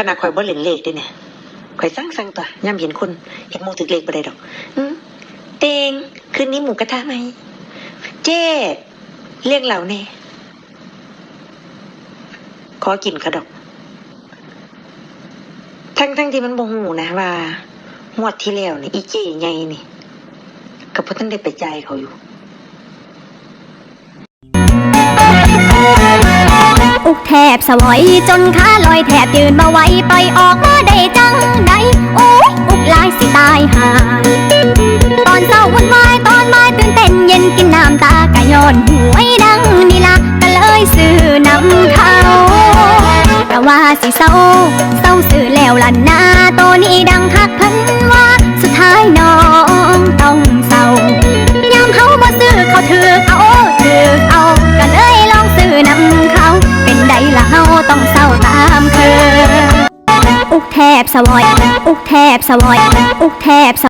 ขนาดข่อยบ่เล่นเลขด้วยเนี่ยข่อยสั่งสั่งตัวย่ำเห็นคนเห็นมูถึกเลขบ่ได้ดอกอืมเตงคืนนี้หมูกระทะไหม เจ้เรียกเหล่าแน่ขอกินกระดอกทั้งทั้งที่มันบ่หูนะว่างวดที่แล้วนี่อีเจ้ใหญ่นี่ก็บ่ทันได้ไปใจเขาอยู่ บสวอยจนขาลอยแทบยืนมาไหวปล่อยออกมาได้จังใดโอ้ยอุกลายสิตายหาตอนเศร้าวุ่นวายตอนมาตื่นเต้นเย็นกินน้ำตากะย้อนหวยดังนี่ละก็เลยซื้อนำเขาแต่ว่าสิเศร้าเศร้าซื้อแล้วล่ะนาตัวนี้ดังค่ะ ละเฮาต้องเศร้าตามเคยอุกแทบสวอย อุกแทบสวอย อุกแทบส